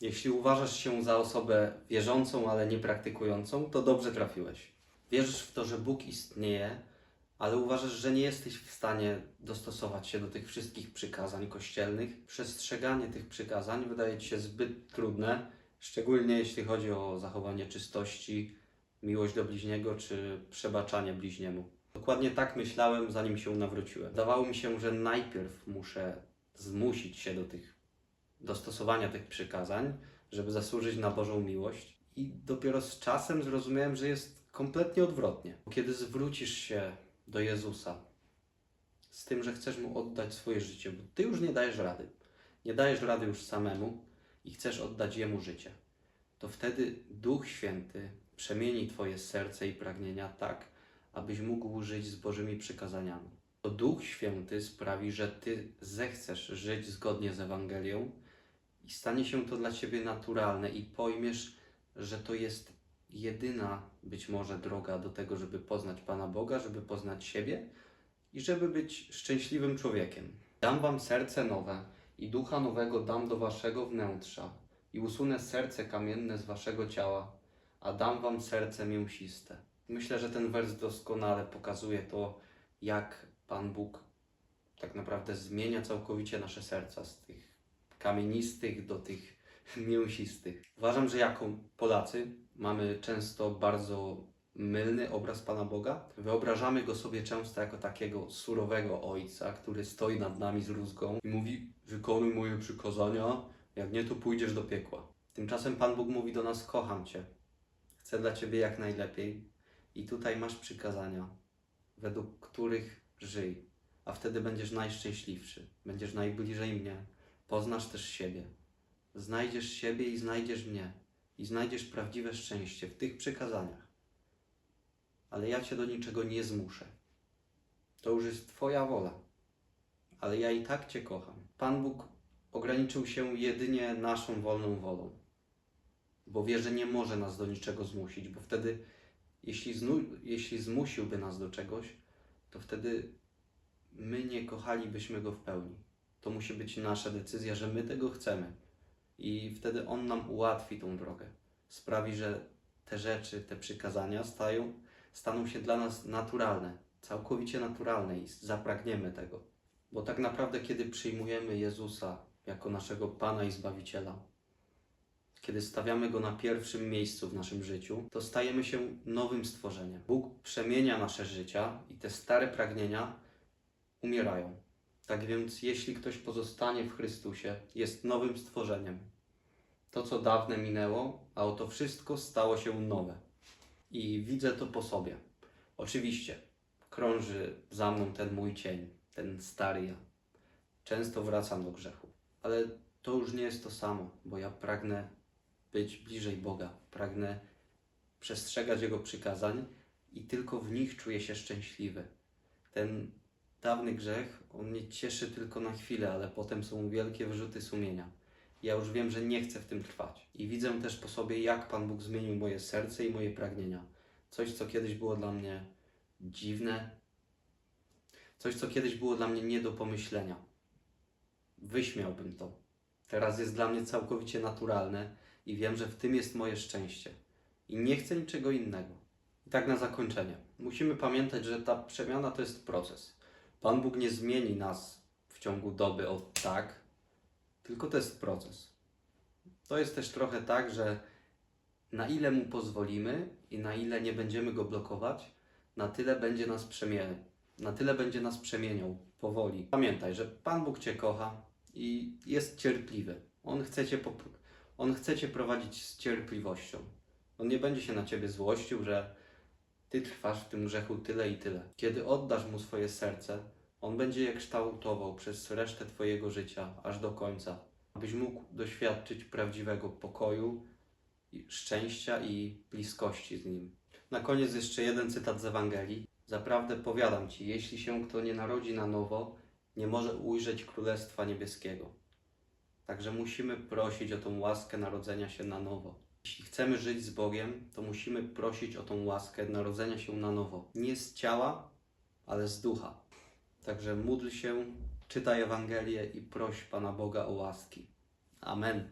Jeśli uważasz się za osobę wierzącą, ale niepraktykującą, to dobrze trafiłeś. Wierzysz w to, że Bóg istnieje, ale uważasz, że nie jesteś w stanie dostosować się do tych wszystkich przykazań kościelnych. Przestrzeganie tych przykazań wydaje ci się zbyt trudne, szczególnie jeśli chodzi o zachowanie czystości, miłość do bliźniego czy przebaczanie bliźniemu. Dokładnie tak myślałem, zanim się nawróciłem. Wydawało mi się, że najpierw muszę zmusić się do tych dostosowania tych przykazań, żeby zasłużyć na Bożą miłość. I dopiero z czasem zrozumiałem, że jest kompletnie odwrotnie. Kiedy zwrócisz się do Jezusa z tym, że chcesz Mu oddać swoje życie, bo Ty już nie dajesz rady, nie dajesz rady już samemu i chcesz oddać Jemu życie, to wtedy Duch Święty przemieni Twoje serce i pragnienia tak, abyś mógł żyć z Bożymi przykazaniami. To Duch Święty sprawi, że Ty zechcesz żyć zgodnie z Ewangelią i stanie się to dla Ciebie naturalne i pojmiesz, że to jest jedyna być może droga do tego, żeby poznać Pana Boga, żeby poznać siebie i żeby być szczęśliwym człowiekiem. Dam Wam serce nowe i ducha nowego dam do Waszego wnętrza i usunę serce kamienne z Waszego ciała, a dam Wam serce mięsiste. Myślę, że ten wers doskonale pokazuje to, jak Pan Bóg tak naprawdę zmienia całkowicie nasze serca z tych kamienistych do tych mięsistych. Uważam, że jako Polacy mamy często bardzo mylny obraz Pana Boga. Wyobrażamy go sobie często jako takiego surowego ojca, który stoi nad nami z rózgą i mówi: Wykonuj moje przykazania, jak nie, to pójdziesz do piekła. Tymczasem Pan Bóg mówi do nas: Kocham Cię, chcę dla Ciebie jak najlepiej i tutaj masz przykazania, według których żyj, a wtedy będziesz najszczęśliwszy, będziesz najbliżej mnie, poznasz też siebie. Znajdziesz siebie i znajdziesz mnie, i znajdziesz prawdziwe szczęście w tych przykazaniach. Ale ja cię do niczego nie zmuszę. To już jest Twoja wola. Ale ja i tak Cię kocham. Pan Bóg ograniczył się jedynie naszą wolną wolą, bo wie, że nie może nas do niczego zmusić, bo wtedy, jeśli, znu, jeśli zmusiłby nas do czegoś, to wtedy my nie kochalibyśmy Go w pełni. To musi być nasza decyzja, że my tego chcemy. I wtedy On nam ułatwi tą drogę. Sprawi, że te rzeczy, te przykazania stają, staną się dla nas naturalne, całkowicie naturalne i zapragniemy tego. Bo tak naprawdę, kiedy przyjmujemy Jezusa jako naszego Pana i Zbawiciela, kiedy stawiamy Go na pierwszym miejscu w naszym życiu, to stajemy się nowym stworzeniem. Bóg przemienia nasze życia i te stare pragnienia umierają. Tak więc, jeśli ktoś pozostanie w Chrystusie, jest nowym stworzeniem. To, co dawne minęło, a oto wszystko stało się nowe. I widzę to po sobie. Oczywiście, krąży za mną ten mój cień, ten stary ja. Często wracam do grzechu, ale to już nie jest to samo, bo ja pragnę być bliżej Boga, pragnę przestrzegać Jego przykazań i tylko w nich czuję się szczęśliwy. Ten dawny grzech, on mnie cieszy tylko na chwilę, ale potem są wielkie wyrzuty sumienia. Ja już wiem, że nie chcę w tym trwać. I widzę też po sobie, jak Pan Bóg zmienił moje serce i moje pragnienia. Coś, co kiedyś było dla mnie dziwne, coś, co kiedyś było dla mnie nie do pomyślenia. Wyśmiałbym to. Teraz jest dla mnie całkowicie naturalne i wiem, że w tym jest moje szczęście. I nie chcę niczego innego. I tak na zakończenie. Musimy pamiętać, że ta przemiana to jest proces. Pan Bóg nie zmieni nas w ciągu doby od tak, tylko to jest proces. To jest też trochę tak, że na ile mu pozwolimy i na ile nie będziemy go blokować, na tyle będzie nas przemieniał. Na tyle będzie nas przemieniał powoli. Pamiętaj, że Pan Bóg Cię kocha i jest cierpliwy. On chce Cię, on chce cię prowadzić z cierpliwością. On nie będzie się na Ciebie złościł, że Ty trwasz w tym grzechu tyle i tyle. Kiedy oddasz Mu swoje serce, On będzie je kształtował przez resztę Twojego życia, aż do końca, abyś mógł doświadczyć prawdziwego pokoju, szczęścia i bliskości z Nim. Na koniec jeszcze jeden cytat z Ewangelii. Zaprawdę powiadam Ci, jeśli się kto nie narodzi na nowo, nie może ujrzeć Królestwa Niebieskiego. Także musimy prosić o tą łaskę narodzenia się na nowo. Jeśli chcemy żyć z Bogiem, to musimy prosić o tą łaskę narodzenia się na nowo. Nie z ciała, ale z ducha. Także módl się, czytaj Ewangelię i proś Pana Boga o łaski. Amen.